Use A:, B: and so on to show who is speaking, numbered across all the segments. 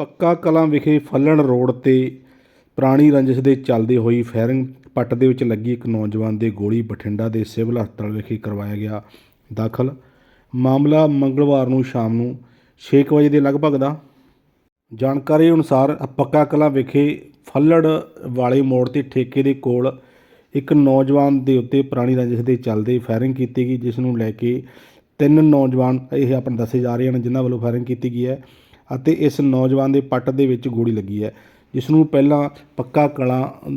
A: ਪੱਕਾ ਕਲਾਂ ਵਿਖੇ ਫੱਲਣ ਰੋਡ ਤੇ ਪੁਰਾਣੀ ਰੰਜਿਸ਼ ਦੇ ਚੱਲਦੇ ਹੋਈ ਫਾਇਰਿੰਗ ਪੱਟ ਦੇ ਵਿੱਚ ਲੱਗੀ ਇੱਕ ਨੌਜਵਾਨ ਦੇ ਗੋਲੀ ਬਠਿੰਡਾ ਦੇ ਸਿਵਲ ਹਸਪਤਾਲ ਵਿਖੇ ਕਰਵਾਇਆ ਗਿਆ। ਦਾਖਲ। ਮਾਮਲਾ ਮੰਗਲਵਾਰ ਨੂੰ ਸ਼ਾਮ ਨੂੰ 6 ਵਜੇ ਦੇ ਲਗਭਗ ਦਾ। ਜਾਣਕਾਰੀ ਅਨੁਸਾਰ ਪੱਕਾ ਕਲਾਂ ਵਿਖੇ ਫੱਲੜ ਵਾਲੇ ਮੋੜ ਤੇ ਠੇਕੇ ਦੇ ਕੋਲ ਇੱਕ ਨੌਜਵਾਨ ਦੇ ਉੱਤੇ ਪੁਰਾਣੀ ਰੰਜਿਸ਼ ਦੇ ਚੱਲਦੇ ਫਾਇਰਿੰਗ ਕੀਤੀ ਗਈ, ਜਿਸ ਨੂੰ ਲੈ ਕੇ ਤਿੰਨ ਨੌਜਵਾਨ ਇਹ ਆਪਣੇ ਦੱਸੇ ਜਾ ਰਹੇ ਹਨ, ਜਿਨ੍ਹਾਂ ਵੱਲੋਂ ਫਾਇਰਿੰਗ ਕੀਤੀ ਗਈ ਹੈ। ਅਤੇ ਇਸ ਨੌਜਵਾਨ ਦੇ ਪੱਟ ਦੇ ਵਿੱਚ ਗੋਲੀ ਲੱਗੀ ਹੈ। ਜਿਸ ਨੂੰ ਪਹਿਲਾਂ ਪੱਕਾ ਕਲਾਂ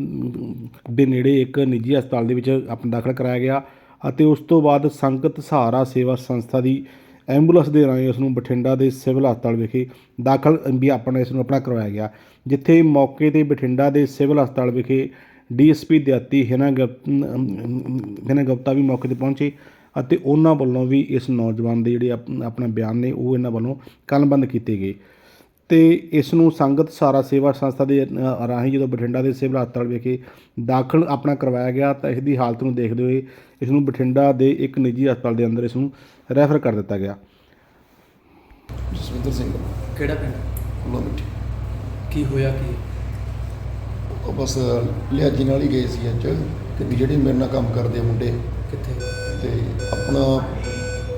A: ਦੇ ਨੇੜੇ ਇੱਕ ਨਿੱਜੀ ਹਸਪਤਾਲ ਦੇ ਵਿੱਚ ਆਪਣਾ ਦਾਖਲ ਕਰਾਇਆ ਗਿਆ ਅਤੇ ਉਸ ਤੋਂ ਬਾਅਦ ਸੰਗਤ ਸਹਾਰਾ ਸੇਵਾ ਸੰਸਥਾ ਦੀ ਐਂਬੂਲੈਂਸ ਦੇ ਰਾਹੀਂ ਉਸ ਨੂੰ ਬਠਿੰਡਾ ਦੇ ਸਿਵਲ ਹਸਪਤਾਲ ਵਿਖੇ ਦਾਖਲ ਵੀ ਆਪਣਾ ਇਸ ਨੂੰ ਆਪਣਾ ਕਰਵਾਇਆ ਗਿਆ। ਜਿੱਥੇ ਮੌਕੇ ਤੇ ਬਠਿੰਡਾ ਦੇ ਸਿਵਲ ਹਸਪਤਾਲ ਵਿਖੇ ਡੀਐਸਪੀ ਦਿਆਤੀ ਹਿਨਾ ਗੁਪ- ਹਿਨਾ ਗੁਪਤਾ ਵੀ ਮੌਕੇ ਤੇ ਪਹੁੰਚੇ ਅਤੇ ਉਹਨਾਂ ਵੱਲੋਂ ਵੀ ਇਸ ਨੌਜਵਾਨ ਦੇ ਜਿਹੜੇ ਆਪ- ਆਪਣਾ ਬਿਆਨ ਨੇ ਉਹ ਇਹਨਾਂ ਵੱਲੋਂ ਕਲਮਬੰਦ ਕੀਤੇ ਗਏ। ਤੇ ਇਸ ਨੂੰ ਸੰਗਤ ਸਾਰਾ ਸੇਵਾ ਸੰਸਥਾ ਦੇ ਰਾਹੀਂ ਜਦੋਂ ਬਠਿੰਡਾ ਦੇ ਸਿਵਲ ਹਸਪਤਾਲ ਵਿਖੇ ਦਾਖਲ ਆਪਣਾ ਕਰਵਾਇਆ ਗਿਆ ਤਾਂ ਇਸ ਦੀ ਹਾਲਤ ਨੂੰ ਦੇਖਦੇ ਹੋਏ ਇਸ ਨੂੰ ਬਠਿੰਡਾ ਦੇ ਇੱਕ ਨਿੱਜੀ ਹਸਪਤਾਲ ਦੇ ਅੰਦਰ ਇਸ ਨੂੰ ਰੈਫਰ ਕਰ ਦਿੱਤਾ ਗਿਆ।
B: ਜਸਵਿੰਦਰ ਸਿੰਘ
C: ਕਿਹੜਾ ਪਿੰਡ?
B: ਫੁੱਲਾ ਮਿੱਠੀ
C: ਕੀ ਹੋਇਆ ਕੀ?
B: ਉਹ ਬਸ ਲਿਆਜੀ ਨਾਲ ਹੀ ਗਏ ਸੀ ਅੱਜ ਕਿ ਵੀ ਜਿਹੜੇ ਮੇਰੇ ਨਾਲ ਕੰਮ ਕਰਦੇ ਆ ਮੁੰਡੇ।
C: ਕਿੱਥੇ?
B: ਤੇ ਆਪਣਾ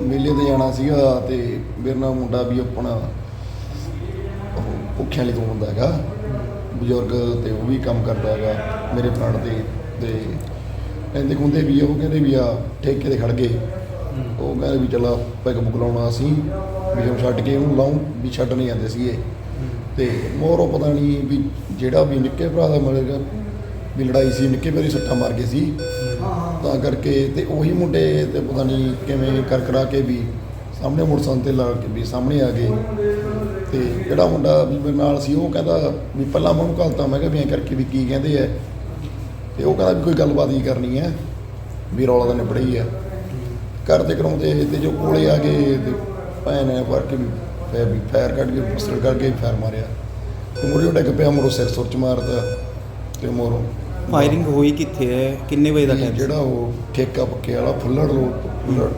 B: ਮੇਲੇ ਤੇ ਜਾਣਾ ਸੀਗਾ ਤੇ ਮੇਰੇ ਨਾਲ ਮੁੰਡਾ ਵੀ ਆਪਣਾ ਭੁੱਖਿਆਂ ਲਈ ਤੋਂ ਹੁੰਦਾ ਹੈਗਾ। ਬਜ਼ੁਰਗ ਤੇ ਉਹ ਵੀ ਕੰਮ ਕਰਦਾ ਹੈਗਾ ਮੇਰੇ ਫਰੈਂਡ 'ਤੇ ਤੇ ਕਹਿੰਦੇ ਹੁੰਦੇ ਵੀ ਉਹ ਕਹਿੰਦੇ ਵੀ ਆ ਠੇਕੇ ਤੇ ਖੜ ਗਏ। ਉਹ ਕਹਿੰਦੇ ਵੀ ਚਲਾ ਪੈਗ ਬੁੱਕ ਲਾਉਣਾ ਅਸੀਂ, ਵੀ ਉਹ ਛੱਡ ਕੇ ਉਹਨੂੰ ਲਾਉਂ, ਵੀ ਛੱਡ ਨਹੀਂ ਜਾਂਦੇ ਸੀਗੇ। ਤੇ ਮੋਰੋ ਪਤਾ ਨਹੀਂ ਵੀ ਜਿਹੜਾ ਵੀ ਨਿੱਕੇ ਭਰਾ ਦਾ ਮਿਲੇਗਾ ਵੀ ਲੜਾਈ ਸੀ, ਨਿੱਕੇ ਭਰਾ ਦੀ ਸੱਟਾਂ ਮਾਰ ਗਏ ਸੀ। ਤਾਂ ਕਰਕੇ ਤੇ ਉਹੀ ਮੁੰਡੇ ਤੇ ਪਤਾ ਨਹੀਂ ਕਿਵੇਂ ਕਰ ਕਰਾ ਕੇ ਵੀ ਸਾਹਮਣੇ ਮੋਟਰਸਾਈਕਲ ਤੇ ਲਾ ਕੇ ਵੀ ਸਾਹਮਣੇ ਆ ਗਏ। ਤੇ ਜਿਹੜਾ ਮੁੰਡਾ ਵੀ ਮੇਰੇ ਨਾਲ ਸੀ, ਉਹ ਕਹਿੰਦਾ ਵੀ ਪਹਿਲਾਂ ਮੈਂ ਉਹਨੂੰ ਘਲਤਾ, ਮੈਂ ਕਿਹਾ ਵੀ ਐਂ ਕਰਕੇ ਵੀ ਕੀ ਕਹਿੰਦੇ ਆ। ਤੇ ਉਹ ਕਹਿੰਦਾ ਵੀ ਕੋਈ ਗੱਲਬਾਤ ਨਹੀਂ ਕਰਨੀ ਹੈ ਵੀ ਰੌਲਾ ਤਾਂ ਨਿਬੜਿਆ ਹੀ ਹੈ ਕਰਦੇ ਕਰਾਉਂਦੇ ਤੇ ਜੋ ਕੋਲੇ ਆ ਗਏ, ਤੇ ਭੈਣ ਨੇ ਫੜ ਕੇ ਵੀ ਫੈਰ ਵੀ ਫਾਇਰ ਕੱਢ ਕੇ ਪਿਸਤਲ ਕੱਢ ਕੇ ਮਾਰਿਆ। ਤੇ ਮੁੜੇ ਡਿੱਗ ਪਿਆ ਮੋਰੋ ਸਿਰ ਸੁਰ ਚ ਮਾਰਦਾ ਤੇ ਮੋਰੋ
D: ਫਾਇਰਿੰਗ ਹੋਈ ਕਿੱਥੇ ਹੈ? ਕਿੰਨੇ ਵਜੇ ਦਾ ਟਾਈਮ
B: ਜਿਹੜਾ ਉਹ ਠੇਕਾ ਪੱਕੇ ਵਾਲਾ ਫੁੱਲੜ ਰੋਡ ਫੁੱਲੜ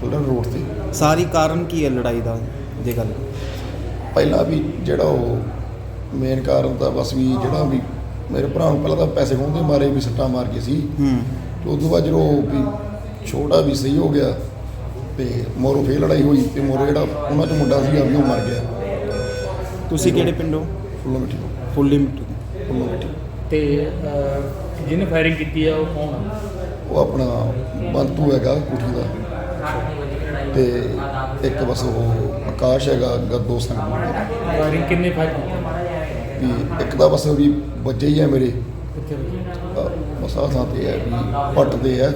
B: ਫੁੱਲੜ ਰੋਡ ਤੇ।
D: ਸਾਰੀ ਕਾਰਨ ਕੀ ਹੈ ਲੜਾਈ ਦਾ ਜੇ ਗੱਲ?
B: ਪਹਿਲਾਂ ਵੀ ਜਿਹੜਾ ਉਹ ਮੇਨ ਕਾਰਨ ਤਾਂ ਬਸ ਵੀ ਜਿਹੜਾ ਵੀ ਮੇਰੇ ਭਰਾ ਨੂੰ ਪਹਿਲਾਂ ਤਾਂ ਪੈਸੇ ਖੋਹਦੇ ਮਾਰੇ ਵੀ ਸੱਟਾਂ ਮਾਰ ਕੇ ਸੀ।
D: ਹੂੰ।
B: ਤੇ ਉਸ ਤੋਂ ਬਾਅਦ ਜਦੋਂ ਵੀ ਛੋਟਾ ਵੀ ਸਹੀ ਹੋ ਗਿਆ ਤੇ ਮੋਰੋ ਫੇਰ ਲੜਾਈ ਹੋਈ ਤੇ ਮੋਰੋ ਜਿਹੜਾ ਉਹਨਾਂ ਚ ਮੁੰਡਾ ਸੀਗਾ ਵੀ ਉਹ ਮਰ ਗਿਆ।
D: ਤੁਸੀਂ ਕਿਹੜੇ ਪਿੰਡੋਂ?
B: ਫੁੱਲੋਂ ਮਿੱਟੀ
D: ਫੁੱਲੀ ਮਿੱਟੀ
B: ਫੁੱਲੋਂ ਮਿੱਟੀ
E: ਤੇ ਜਿਹਨੇ ਫਾਇਰਿੰਗ ਕੀਤੀ ਆ ਉਹ ਕੌਣ ਆ?
B: ਉਹ ਆਪਣਾ ਬੰਤੂ ਹੈਗਾ ਕੁਠੀ ਦਾ। ਤੇ ਇੱਕ ਬਸ ਉਹ ਆਕਾਸ਼ ਹੈਗਾ ਗੱਦੋ ਸਿੰਘ।
E: ਫਾਇਰਿੰਗ ਕਿੰਨੇ ਫਾਇਰ ਕੀਤੀ?
B: ਵੀ ਇੱਕ ਤਾਂ ਬਸ ਵੀ ਵੱਜੇ ਹੀ ਹੈ ਮੇਰੇ।
E: ਕਿੱਥੇ ਵੱਜੀ?
B: ਅਹ ਬਸ ਆਹ ਥਾਂ ਤੇ ਹੈ ਵੀ ਪੱਟ ਦੇ ਹੈ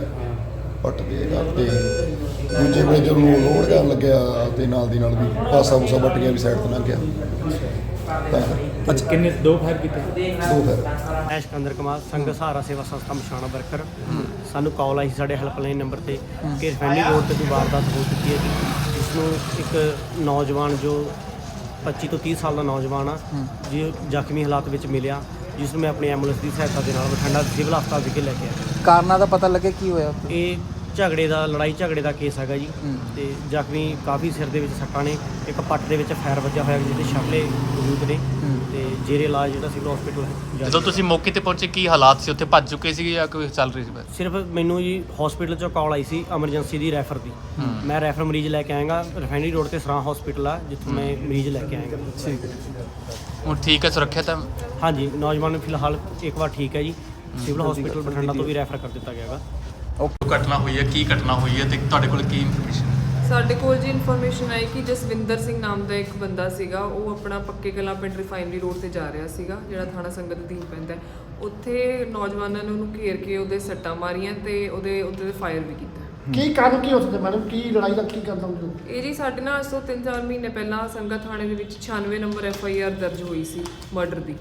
B: ਪੱਟ ਦੇ ਹੈਗਾ ਤੇ ਦੂਜੇ ਵੇਲੇ ਜਦੋਂ ਉਹ ਲੋਡ ਕਰਨ ਲੱਗਿਆ ਤੇ ਨਾਲ ਦੀ ਨਾਲ ਵੀ ਪਾਸਾ ਪੂਸਾ ਵੱਟ ਗਿਆ ਵੀ ਸਾਈਡ ਤੇ ਲੰਘ ਗਿਆ। ਤਾਂ
E: ਅੱਛਾ ਕਿੰਨੇ ਦੋ ਫਾਇਰ ਕੀਤੇ?
B: ਦੋ ਫਿਰ
F: ਮੈਂ ਸਿਕੰਦਰ ਕੁਮਾਰ ਸੰਘ ਸਹਾਰਾ ਸੇਵਾ ਸੰਸਥਾ ਮਸ਼ਾਣਾ ਵਰਕਰ। ਸਾਨੂੰ ਕਾਲ ਆਈ ਸੀ ਸਾਡੇ ਹੈਲਪਲਾਈਨ ਨੰਬਰ ਤੇ ਕਿ ਰਫੈਂਡੀ ਰੋਡ ਤੇ ਕੋਈ ਵਾਰਦਾਤ ਹੋ ਚੁੱਕੀ ਹੈ ਜੀ। ਜਿਸ ਨੂੰ ਇੱਕ ਨੌਜਵਾਨ ਜੋ 25 ਤੋਂ 30 ਸਾਲ ਦਾ ਨੌਜਵਾਨ ਆ ਜੀ ਜ਼ਖਮੀ ਹਾਲਾਤ ਵਿੱਚ ਮਿਲਿਆ। ਜਿਸ ਨੂੰ ਮੈਂ ਆਪਣੀ ਐਂਬੂਲੈਂਸ ਦੀ ਸਹਾਇਤਾ ਦੇ ਨਾਲ ਬਠਿੰਡਾ ਸਿਵਲ ਹਸਪਤਾਲ ਵਿਖੇ ਲੈ ਕੇ ਆਇਆ।
D: ਕਾਰਨਾਂ ਦਾ ਪਤਾ ਲੱਗੇ ਕੀ ਹੋਇਆ
F: ਇਹ ਝਗੜੇ ਦਾ ਲੜਾਈ ਝਗੜੇ ਦਾ ਕੇਸ ਹੈਗਾ ਜੀ। ਤੇ ਜ਼ਖਮੀ ਕਾਫੀ ਸਿਰ ਦੇ ਵਿੱਚ ਸੱਟਾਂ ਨੇ ਇੱਕ ਪੱਟ ਦੇ ਵਿੱਚ ਫਾਇਰ ਵੱਜਾ ਹੋਇਆ ਜਿਹਦੇ ਸ਼ਕਲੇ ਮੌਜੂਦ ਨੇ। ਤੇ ਜੇਰੇ ਇਲਾਜ ਜਿਹੜਾ ਸਿਵਲ ਹਸਪੀਟਲ
G: ਜਦੋਂ ਤੁਸੀਂ ਮੌਕੇ ਤੇ ਪਹੁੰਚੇ ਕੀ ਹਾਲਾਤ ਸੀ? ਉੱਥੇ ਭੱਜ ਚੁੱਕੇ ਸੀਗੇ ਜਾਂ ਕੋਈ ਚੱਲ ਰਹੀ ਸੀ ਬਸ?
F: ਸਿਰਫ ਮੈਨੂੰ ਜੀ ਹਸਪੀਟਲ ਚੋਂ ਕਾਲ ਆਈ ਸੀ ਐਮਰਜੈਂਸੀ ਦੀ ਰੈਫਰ ਦੀ। ਮੈਂ ਰੈਫਰ ਮਰੀਜ਼ ਲੈ ਕੇ ਆਇਆਗਾ ਰਿਫਾਈਨਰੀ ਰੋਡ ਤੇ ਸਰਾਂ ਹਸਪੀਟਲ ਆ ਜਿੱਥੋਂ ਮੈਂ ਮਰੀਜ਼ ਲੈ ਕੇ ਆਇਆਗਾ।
D: ਠੀਕ
G: ਹੁਣ ਠੀਕ ਹੈ ਸੁਰੱਖਿਅਤ ਹੈ?
F: ਹਾਂਜੀ ਨੌਜਵਾਨ ਨੂੰ ਫਿਲਹਾਲ ਇੱਕ ਵਾਰ ਠੀਕ ਹੈ ਜੀ। ਸਿਵਲ ਹਸਪੀਟਲ ਬਠਿੰਡਾ ਤੋਂ ਵੀ ਰੈਫਰ ਕਰ ਦਿੱਤਾ ਗਿਆਗਾ
G: ਘਟਨਾ ਹੋਈ ਹੈ ਕੀ ਘਟਨਾ ਹੋਈ ਹੈ ਤੇ ਤੁਹਾਡੇ ਕੋਲ ਕੀ ਇਨਫੋਰਮੇਸ਼ਨ
H: ਸਾਡੇ ਕੋਲ ਜੀ ਇਨਫੋਰਮੇਸ਼ਨ ਆਈ ਕਿ ਜਸਵਿੰਦਰ ਸਿੰਘ ਨਾਮ ਦਾ ਇੱਕ ਬੰਦਾ ਸੀਗਾ ਉਹ ਆਪਣਾ ਪੱਕੇ ਕਲਾਂ ਪਿੰਡ ਰਿਫਾਈਨਰੀ ਰੋਡ ਤੇ ਜਾ ਰਿਹਾ ਸੀਗਾ ਜਿਹੜਾ ਥਾਣਾ ਸੰਗਤ ਅਧੀਨ ਪੈਂਦਾ ਹੈ। ਉੱਥੇ ਨੌਜਵਾਨਾਂ ਨੇ ਉਹਨੂੰ ਘੇਰ ਕੇ ਉਹਦੇ ਸੱਟਾਂ ਮਾਰੀਆਂ ਤੇ ਉਹਦੇ ਉੱਤੇ ਫਾਇਰ ਵੀ ਕੀਤਾ।
I: ਕੀ ਕਾਰਨ ਕੀ ਸਕਦਾ ਮੈਡਮ? ਕੀ ਲੜਾਈ ਦਾ ਕੀ ਕਰਦਾ ਹੁੰਦਾ?
H: ਇਹ ਜੀ ਸਾਡੇ ਨਾਲ ਅੱਜ ਤੋਂ 3-4 ਮਹੀਨੇ ਪਹਿਲਾਂ ਸੰਗਤ ਥਾਣੇ ਦੇ ਵਿੱਚ 96 ਨੰਬਰ ਐਫ ਆਈ ਆਰ ਦਰਜ ਹੋਈ ਸੀ ਮਰਡਰ ਦੀ।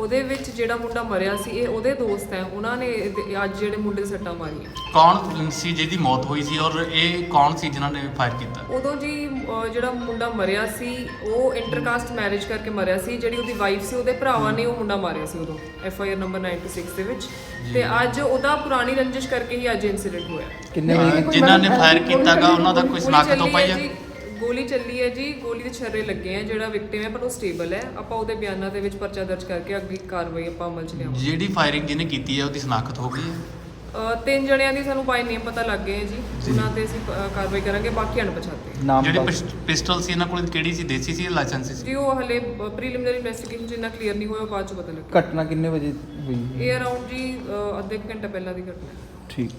H: ਉਹਦੇ ਵਿੱਚ ਜਿਹੜਾ ਮੁੰਡਾ ਮਰਿਆ ਸੀ ਇਹ ਉਹਦੇ ਦੋਸਤ ਹੈ। ਉਹਨਾਂ ਨੇ ਇਹਦੇ- ਅੱਜ ਜਿਹੜੇ ਮੁੰਡੇ ਦੇ ਸੱਟਾਂ ਮਾਰੀਆਂ।
G: ਕੌਣ ਸੀ ਜਿਹਦੀ ਮੌਤ ਹੋਈ ਸੀ ਔਰ ਇਹ ਕੌਣ ਸੀ ਜਿਨ੍ਹਾਂ ਨੇ ਫਾਇਰ ਕੀਤਾ?
H: ਉਦੋਂ ਜੀ ਅਹ ਜਿਹੜਾ ਮੁੰਡਾ ਮਰਿਆ ਸੀ ਉਹ ਇੰਟਰਕਾਸਟ ਮੈਰਿਜ ਕਰਕੇ ਮਰਿਆ ਸੀ। ਜਿਹੜੀ ਉਹਦੀ ਵਾਈਫ ਸੀ ਉਹਦੇ ਭਰਾਵਾਂ ਨੇ ਉਹ ਮੁੰਡਾ ਮਾਰਿਆ ਸੀ ਉਦੋਂ ਐਫ ਆਈ ਆਰ ਨੰਬਰ 96 ਦੇ ਵਿੱਚ। ਤੇ ਅੱਜ ਉਹਦਾ ਪੁਰਾਣੀ ਰੰਜਿਸ਼ ਕਰਕੇ ਹੀ ਅੱਜ ਇਨਸੀਡੈਂਟ ਹੋਇਆ।
D: ਕਿੰਨੇ
G: ਜਿਨ੍ਹਾਂ ਨੇ ਫਾਇਰ ਕੀਤਾਗਾ ਉਹਨਾਂ ਦਾ ਕੋਈ
H: ਗੋਲੀ
G: ਸਨਾਖਤ ਹੋ
H: ਚੱਲੀ
G: ਪਾਈ
H: ਹੈ
G: ਹੈ
H: ਜੀ, ਗੋਲੀ ਚੱਲੀ ਹੈ ਜੀ ਗੋਲੀ ਦੇ ਛੱਰੇ ਲੱਗੇ ਆ ਜਿਹੜਾ ਵਿਕਟਿਮ ਹੈ ਪਰ ਉਹ ਸਟੇਬਲ ਹੈ। ਆਪਾਂ ਉਹਦੇ ਬਿਆਨਾਂ ਦੇ ਵਿੱਚ ਪਰਚਾ ਦਰਜ ਕਰਕੇ ਅੱਗੇ ਕਾਰਵਾਈ ਆਪਾਂ ਅਮਲ 'ਚ ਲਿਆਵਾਂਗੇ।
G: ਜਿਹੜੀ ਫਾਇਰਿੰਗ ਜਿਹਨੇ ਕੀਤੀ ਹੈ ਉਹਦੀ ਸ਼ਨਾਖਤ ਹੋ ਗਈ ਹੈ?
H: ਅ, ਤਿੰਨ ਜਣਿਆਂ ਦੀ ਸਾਨੂੰ ਬਾਈ ਨੇਮ ਪਤਾ ਲੱਗ ਗਏ ਹੈ ਜੀ। ਉਹਨਾਂ ਤੇ ਅਸੀਂ ਅ, ਕਾਰਵਾਈ ਕਰਾਂਗੇ ਬਾਕੀ ਅਣਪਛਾਤੇ
D: ਨਾਮ
G: ਜਿਹੜੀ
D: ਦੱਸ-
G: ਪਿਸ- ਪਿਸਟਲ ਸੀ ਇਹਨਾਂ ਕੋਲ ਕਿਹੜੀ ਸੀ ਦੇਸੀ ਸੀ ਜਾਂ ਲਾਇਸੈਂਸੀ ਸੀ?
H: ਜੀ ਉਹ ਹਲੇ ਪ੍ਰੀਲਿਮਿਨਰੀ ਇਨਵੈਸਟੀਗੇਸ਼ਨ ਜਿੰਨਾ ਕਲੀਅਰ ਨਹੀਂ ਹੋਇਆ ਉਹ ਬਾਅਦ ਚ ਪਤਾ ਲੱਗੇਗਾ।
D: ਘਟਨਾ ਕਿੰਨੇ ਵਜੇ ਹੋਈ?
H: ਇਹ ਅਰਾਊਂਡ ਜੀ ਅ, ਅੱਧੇ ਕੁ ਘੰਟੇ ਪਹਿਲਾਂ ਦੀ ਘਟਨਾ ਹੈ।
D: ਠੀਕ।